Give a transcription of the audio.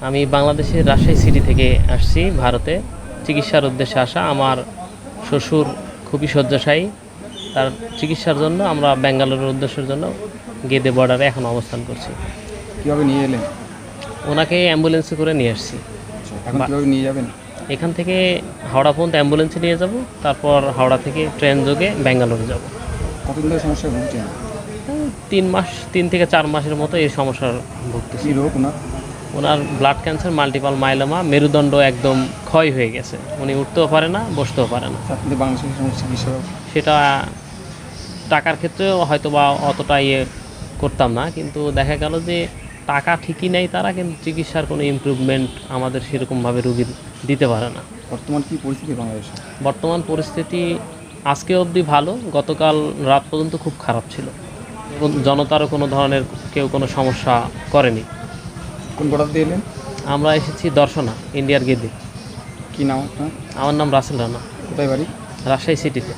আমি বাংলাদেশের রাজশাহী সিটি থেকে আসছি ভারতে। চিকিৎসার উদ্দেশ্যে আসা। আমার শ্বশুর খুবই শয্যাশায়ী। তার চিকিৎসার জন্য আমরা ব্যাঙ্গালোরের উদ্দেশ্যের জন্য গেদে বর্ডারে এখন অবস্থান করছি। কীভাবে নিয়ে এলেন? ওনাকে অ্যাম্বুলেন্সে করে নিয়ে আসছি। আচ্ছা, এখন কীভাবে নিয়ে যাবেন? এখান থেকে হাওড়া পর্যন্ত অ্যাম্বুলেন্সে নিয়ে যাব। তারপর হাওড়া থেকে ট্রেন যোগে ব্যাঙ্গালোরে যাব। কতদিন ধরে সমস্যায় ভুগছেন? তিন মাস তিন থেকে চার মাসের মতো এই সমস্যার ভুগতেছি। রোগ ওনার? ওনার ব্লাড ক্যান্সার মাল্টিপাল মাইলোমা মেরুদণ্ড একদম ক্ষয় হয়ে গেছে। উনি উঠতেও পারে না বসতেও পারে না। সেটা টাকার ক্ষেত্রেও হয়তো বা অতটা ইয়ে করতাম না কিন্তু দেখা গেল যে টাকা ঠিকই নেই তারা কিন্তু চিকিৎসার কোনো ইমপ্রুভমেন্ট আমাদের সেরকমভাবে রুগীর দিতে পারে না। বর্তমান কী পরিস্থিতি বাংলাদেশে? বর্তমান পরিস্থিতি আজকে অবধি ভালো গতকাল রাত পর্যন্ত খুব খারাপ ছিল। জনতারও কোনো ধরনের কেউ কোনো সমস্যা করেনি। কোন বর্ডার দিয়ে এলেন? আমরা এসেছি দর্শনা ইন্ডিয়ার গেদে। কী নাম আপনার? আমার নাম রাসেল রানা। কোথায় বাড়ি? রাজশাহী সিটিতে।